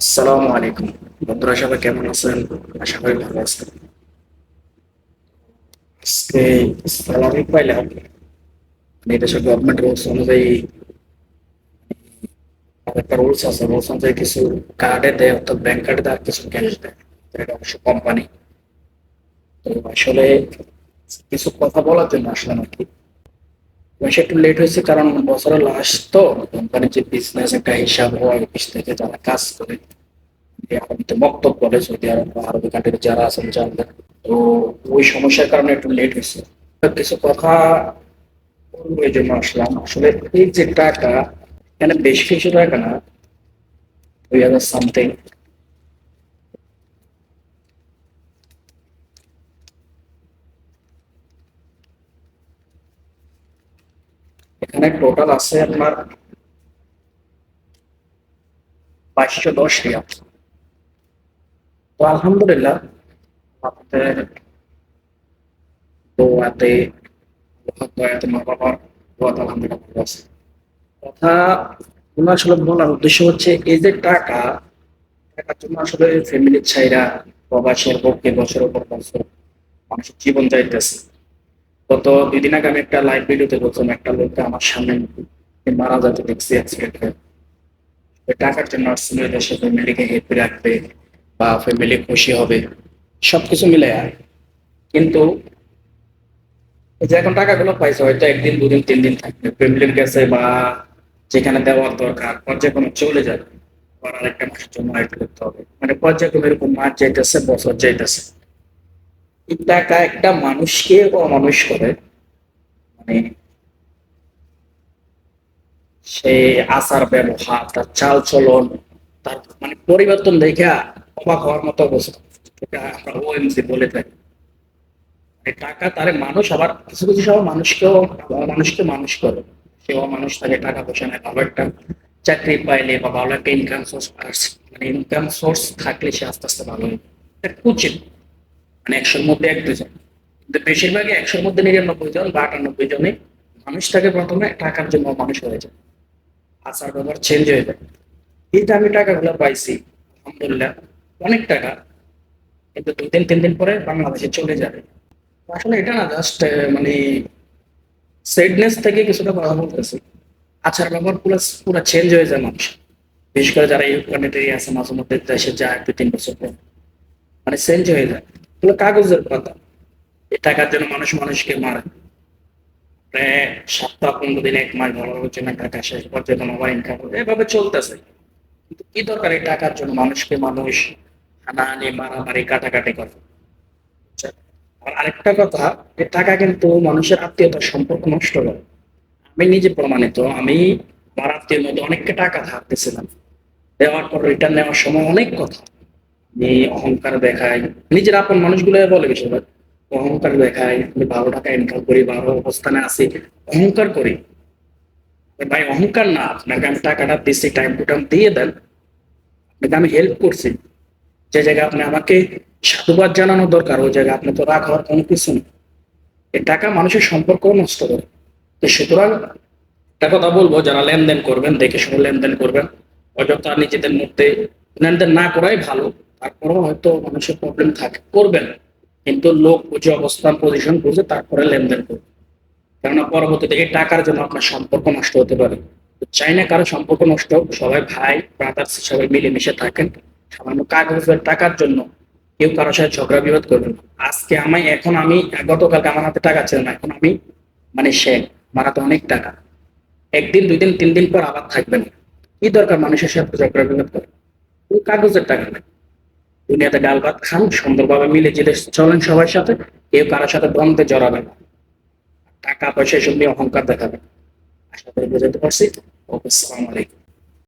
আসসালামু আলাইকুম। বন্ধুরা, সবাই কেমন আছেন? আশা করি ভালো আছেন। আজকে স্যালারি পাইলাম মানে দেশের গভর্নমেন্ট রুলস অনুযায়ী একটা রুলস আছে রুলস অনুযায়ী কিছু কার্ডে দেয়, অর্থাৎ ব্যাংক কার্ডে দেয় কিছু ক্যাশ দেয়। এটা অবশ্য কোম্পানি তো আসলে কিছু কথা বলার জন্য আসলাম আর পয়সা একটু লেট হয়েছে কারণ বছরের লাস্ট তো কোম্পানির যে বিজনেস একটা হিসাব হয় অফিস থেকে যারা কাজ করে আরবিতে মক্তব বলে সৌদি আরব বা আরবি কান্ট্রিতে যারা আছেন জানবেন তো ওই সমস্যার কারণে একটু লেট হয়েছে। কিছু কথা জন্য আসলাম। আসলে এই যে টাকা এখানে বেশি কিছু টাকা না, দুই হাজার সামথিং এখানে টোটাল আছে আপনার বাইশশো দশ রিয়াল। তো আলহামদুলিল্লাহ আপনাদের দোয়াতে মা বাবার দোয়াতে আলহামদুলিল্লাহ কথা আসলে বলার উদ্দেশ্য হচ্ছে, এই যে টাকা, টাকার জন্য আসলে ফ্যামিলির ছাইরা প্রবাসের পক্ষে বছরের পর বছর মানুষের জীবন যাইতেছে। গত দুই দিন আগে আমি একটা লাইভ ভিডিওতে বলছিলাম, একটা লোককে আমার সামনে মারা যাতে দেখছি অ্যাক্সিডেন্ট হয়ে। ওই টাকার জন্য আসছিল দেশে ফ্যামিলিকে হেল্প রাখবে বা ফ্যামিলি খুশি হবে, সবকিছু মিলে আর। কিন্তু যে এখন টাকাগুলো পাইছে, হয়তো একদিন, দুদিন তিন দিন থাকবে। ফ্যামিলির কাছে বা যেখানে দেওয়ার দরকার, পর্যায়ক্রমে চলে যাবে। আবার আরেকটা মাসের জন্য ওয়েট করতে হবে। মানে পর্যায়ক্রমে এরকম মাস যাইতেছে, বছর যাইতেছে। টাকা একটা মানুষকে অমানুষ করে। মানে সে আচার, ব্যবহার, তার চাল চলন, তার মানে পরিবর্তন দেখে অবাক হওয়ার মতো অবস্থা। এটা আমরা ওএমসি বলে থাকি। মানে টাকা তারে মানুষ আবার কিছু কিছু সব মানুষকেও মানুষকে মানুষ করে। সেও মানুষ তাকে টাকা পয়সা নেয়, ভালো একটা চাকরি পাইলে বা ভালো একটা ইনকাম সোর্স মানে ইনকাম সোর্স থাকলে সে আস্তে আস্তে ভালো হবে এটা উচিত মানে একশোর মধ্যে এক দুজন কিন্তু বেশিরভাগই একশোর মধ্যে নিরানব্বই জন বা আটানব্বই জনে মানুষ থাকে প্রথমে, টাকার জন্য মানুষ হয়ে যায়। আচার ব্যবহার চেঞ্জ হয়ে যায়। এই আমি টাকাগুলো পাইছি, আলহামদুলিল্লাহ, অনেক টাকা, কিন্তু দুই দিন, তিন দিন পরে বাংলাদেশে চলে যাবে। আসলে এটা না জাস্ট মানে সেডনেস থেকে কিছুটা কথা বলতেছি আচার ব্যবহার পুরো পুরো চেঞ্জ হয়ে যায় মানুষ বিশেষ করে যারা ইউরোপ কান্ট্রি আছে, মাঝে মধ্যে দেশে যায়, দুই, তিন বছর পর। মানে চেঞ্জ হয়ে যায়। এগুলো কাগজের কথা টাকার জন্য মানুষ মানুষকে মারে। প্রায় সপ্তাহ পনেরো দিন এক মাস ভালো জন্য টাকা শেষ পর্যন্ত ইনকাম এভাবে চলতেছে। কিন্তু কি দরকার এই টাকার জন্য? মানুষকে মানুষ হানাহানি মারামারি কাটাকাটি করে। আচ্ছা, আর আরেকটা কথা যে টাকা কিন্তু মানুষের আত্মীয়তার সম্পর্ক নষ্ট করে। আমি নিজে প্রমাণিত আমি আমার আত্মীয়ের মধ্যে অনেককে টাকা ধারতেছিলাম দেওয়ার পর রিটার্ন নেওয়ার সময় অনেক কথা। অহংকার দেখায়। নিজের আপন মানুষগুলো বলে বেশিরভাগ। অহংকার দেখায়, আমি ভালো টাকা ইনকাম করি ভালো অবস্থানে আছি, অহংকার করি। ভাই, অহংকার না, আপনাকে আমি টাকাটা দিচ্ছি টাইম টু টাইম দিয়ে দেন। আপনাকে আমি হেল্প করছি। যে জায়গায় আপনি আমাকে সাধুবাদ জানানো দরকার, ওই জায়গায় আপনি তো রাগ হওয়ার কোনো কিছু নেই। এই টাকা মানুষের সম্পর্ক নষ্ট করে। তো সুতরাং একটা কথা বলব, যারা লেনদেন করবেন, দেখে শুনে লেনদেন করবেন। অযথা নিজেদের মধ্যে লেনদেন না করাই ভালো। তারপরেও হয়তো মানুষের প্রবলেম থাকে। করবেন কিন্তু লোক বুঝে অবস্থান পজিশন বুঝে তারপরে লেনদেন করবে। কেননা পরবর্তীতে এই টাকার জন্য আপনার সম্পর্ক নষ্ট হতে পারে। চাই না কারও সম্পর্ক নষ্ট হোক, সবাই ভাই ব্রাদার্স সবাই মিলেমিশে থাকেন। সামান্য কাগজের টাকার জন্য কেউ কারোর সাথে ঝগড়া বিরোধ করবেন না। আজকে আমি, এখন আমি, গতকালকে আমার হাতে টাকা ছিল না, এখন আমি মানে সে আমার হাতে অনেক টাকা। একদিন দুই দিন তিন দিন পর আবার থাকবেন কি দরকার মানুষের সাথে ঝগড়া বিরোধ করে? কাগজের টাকা নেই। দুনিয়াতে ডাল ভাত খান, সুন্দরভাবে মিলে জিলে চলেন সবার সাথে, কেউ কারোর সাথে দ্বন্দ্বে জড়াবে না। টাকা পয়সা এসব নিয়ে অহংকার দেখাবেন আশা করি বুঝাতে পারছি। ওকে, আসসালামু আলাইকুম।